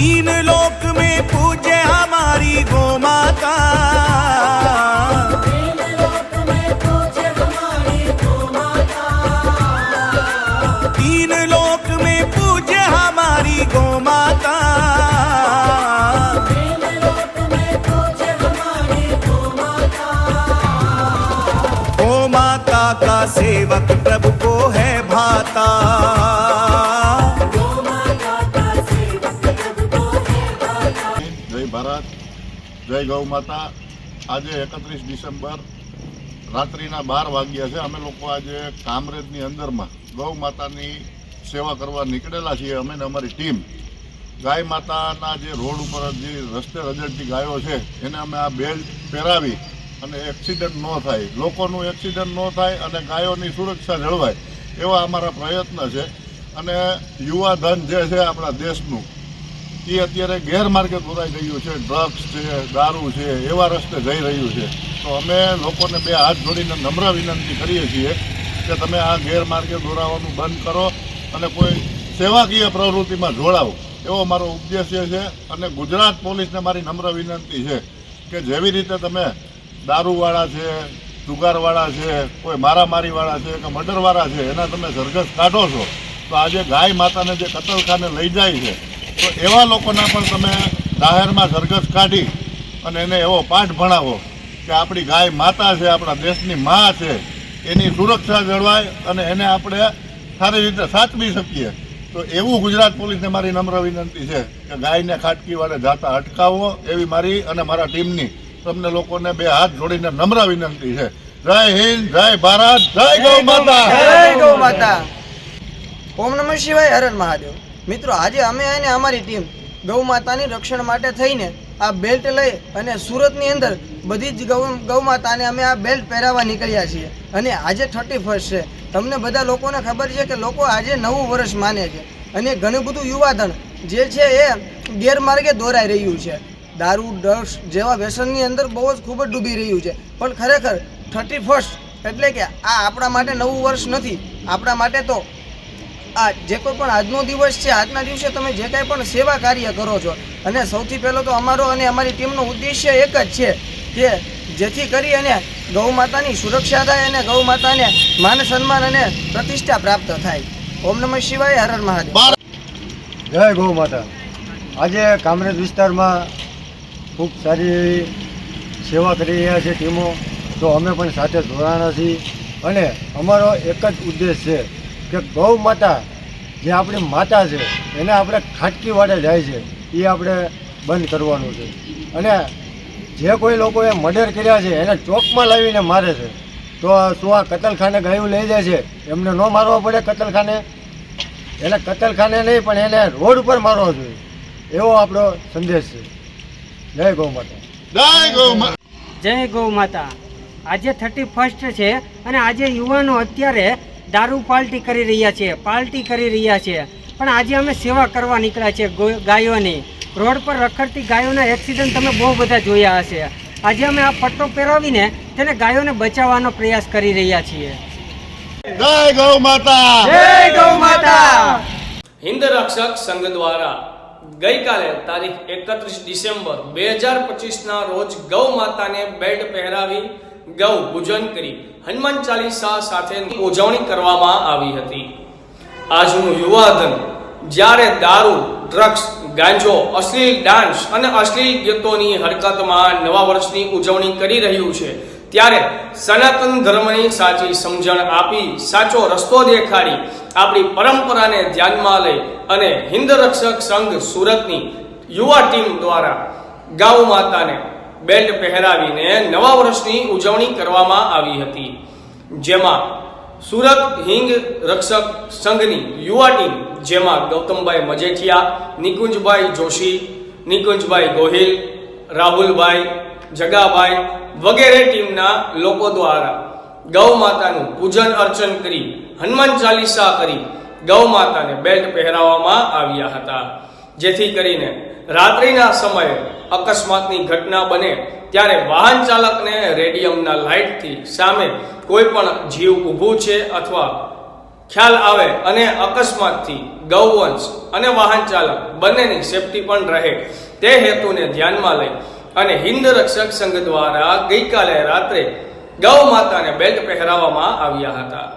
तीन लोक में पूजे हमारी गो माता तीन लोक में पूजे हमारी माता गो माता का सेवक प्रभु જય ગૌ માતા. આજે એકત્રીસ ડિસેમ્બર રાત્રિના બાર વાગ્યા છે. અમે લોકો આજે કામરેજની અંદરમાં ગૌ માતાની સેવા કરવા નીકળેલા છીએ. અમે ને અમારી ટીમ ગાય માતાના જે રોડ ઉપર જે રસ્તે રજડતી ગાયો છે, એને અમે આ બેલ્ટ પહેરાવી અને એક્સિડન્ટ ન થાય. લોકોનું એક્સિડન્ટ ન થાય અને ગાયોની સુરક્ષા જળવાય એવા અમારા પ્રયત્ન છે. અને યુવા ધન જે છે આપણા દેશનું એ અત્યારે ગેરમાર્ગે દોરાઈ ગયું છે. ડ્રગ્સ છે, દારૂ છે, એવા રસ્તે જઈ રહ્યું છે. તો અમે લોકોને બે હાથ જોડીને નમ્ર વિનંતી કરીએ છીએ કે તમે આ ગેરમાર્ગે દોરાવાનું બંધ કરો અને કોઈ સેવાકીય પ્રવૃત્તિમાં જોડાવો એવો મારો ઉદ્દેશ્ય છે અને ગુજરાત પોલીસને મારી નમ્ર વિનંતી છે કે જેવી રીતે તમે દારૂવાળા છે, જુગારવાળા છે, કોઈ મારામારીવાળા છે કે મર્ડરવાળા છે, એના તમે સરઘસ કાઢો છો, તો આજે ગાય માતાને જે કતલખાને લઈ જાય છે તો એવા લોકોના પણ તમે જાહેરમાં સરઘસ કાઢી અને એને એવો પાઠ ભણાવો કે આપણી ગાય માતા છે, આપણા દેશની મા છે, એની સુરક્ષા જળવાય અને એને આપણે સારી રીતે સાચવી શકીએ. તો એવું ગુજરાત પોલીસને મારી નમ્ર વિનંતી છે કે ગાયને ખાટકી વાળે જાતા અટકાવો એવી મારી અને મારા ટીમની તમને લોકોને બે હાથ જોડીને નમ્ર વિનંતી છે. જય હિન્દ, જય ભારત, જય ગૌ માતા. જય ગૌ માતા. ઓમ નમઃ શિવાય હરણ મહાદેવ. મિત્રો, આજે અમે અને અમારી ટીમ ગૌ માતાની રક્ષણ માટે થઈને આ બેલ્ટ લઈ અને સુરતની અંદર બધી જ ગૌ ગૌ માતાને અમે આ બેલ્ટ પહેરાવવા નીકળ્યા છીએ. અને આજે થર્ટી ફર્સ્ટ છે. તમને બધા લોકોને ખબર છે કે લોકો આજે નવું વર્ષ માને છે. અને ઘણું બધું યુવાધન જે છે એ ગેરમાર્ગે દોરાઈ રહ્યું છે. દારૂ ડ્રગ્સ જેવા વ્યસનની અંદર બહુ જ ખૂબ જ ડૂબી રહ્યું છે. પણ ખરેખર થર્ટી ફર્સ્ટ એટલે કે આ આપણા માટે નવું વર્ષ નથી. આપણા માટે તો આ જે કોઈ પણ આજનો દિવસ છે આજના દિવસે તમે જે કાંઈ પણ સેવા કાર્ય કરો છો અને સૌથી પહેલો તો અમારો અને અમારી ટીમનો ઉદ્દેશ્ય એક જ છે કે જેથી કરી અને ગૌ માતાની સુરક્ષા થાય અને ગૌ માતાને માન સન્માન અને પ્રતિષ્ઠા પ્રાપ્ત થાય. ઓમ નમઃ શિવાય હર હર મહાદેવ. જય ગૌ માતા. આજે કામરેજ વિસ્તારમાં ખૂબ સારી એવી સેવા કરી રહ્યા છે ટીમો. તો અમે પણ સાથે જોડાણા છીએ. અને અમારો એક જ ઉદ્દેશ છે કે ગૌ માતા જે આપણી માતા છે એને આપણે ખાટકી વાડે જાય છે એ આપણે બંધ કરવાનું છે. અને જે કોઈ લોકોએ મર્ડર કર્યા છે એને ચોકમાં લાવીને મારે છે તો શું આ કતલખાને ગાયું લઈ જાય છે? એમને ન મારવા પડે કતલખાને? એને કતલખાને નહીં પણ એને રોડ ઉપર મારવો જોઈએ. એવો આપણો સંદેશ છે. જય ગૌ માતા. જય ગૌ માતા જય ગૌ માતા. આજે થર્ટી ફર્સ્ટ છે અને આજે યુવાનો અત્યારે દારૂ પાલટી કરી રહ્યા છે પાલટી કરી રહ્યા છે. પણ આજે અમે સેવા કરવા નીકળ્યા છે ગો- ગાયોની. રોડ પર રખડતી ગાયોના એક્સિડન્ટ તમે બહુ બધા જોયા હશે. આજે અમે આ પટ્ટો પહેરાવીને તેને ગાયોને બચાવવાનો પ્રયાસ કરી રહ્યા છીએ. જય ગૌ માતા! જય ગૌ માતા! હિન્દ રક્ષક સંઘ દ્વારા ગઈકાલે તારીખ એકત્રીસ ડિસેમ્બર બે હજાર પચીસના રોજ ગૌ માતાને બેલ્ટ પહેરાવી ગૌ પૂજન કરી હનુમાન ચાલીસા સાથે ઉજવણી કરવામાં આવી હતી. આજનું યુવાધન જ્યારે દારૂ ડ્રગ્સ ગાંજો, અશ્લીલ ડાન્સ અને અશ્લીલ ગીતોની હરકતમાં નવા વર્ષની ઉજવણી કરી રહ્યું છે, ત્યારે સનાતન ધર્મની સાચી સમજણ આપી સાચો રસ્તો દેખાડી આપણી પરંપરાને ધ્યાનમાં લઈ અને હિન્દ રક્ષક સંઘ સુરતની યુવા ટીમ દ્વારા ગૌ માતાને બેલ્ટ પહેરાવીને નવા વર્ષની ઉજવણી કરવામાં આવી હતી. જેમાં સુરત હિંગ રક્ષક સંઘની યુવા ટીમ, જેમાં ગૌતમભાઈ મજેઠિયા, નિકુંજભાઈ જોશી, નિકુંજભાઈ ગોહિલ, રાહુલભાઈ જગાભાઈ વગેરે ટીમના લોકો દ્વારા ગૌ માતાનું પૂજન અર્ચન કરી, હનુમાન ચાલીસા કરી ગૌ માતાને બેલ્ટ પહેરાવવામાં આવ્યા હતા. જેથી કરીને રાત્રિના સમયે અકસ્માતની ઘટના બને ત્યારે વાહન ચાલકને રેડિયમના લાઇટથી સામે કોઈ પણ જીવ ઊભું છે અથવા ખ્યાલ આવે અને અકસ્માતથી ગૌવંશ અને વાહન ચાલક બંનેની સેફટી પણ રહે તે હેતુને ધ્યાનમાં લઈ અને હિન્દ રક્ષક સંઘ દ્વારા ગઈકાલે રાત્રે ગૌ માતાને બેલ્ટ પહેરાવવામાં આવ્યા હતા.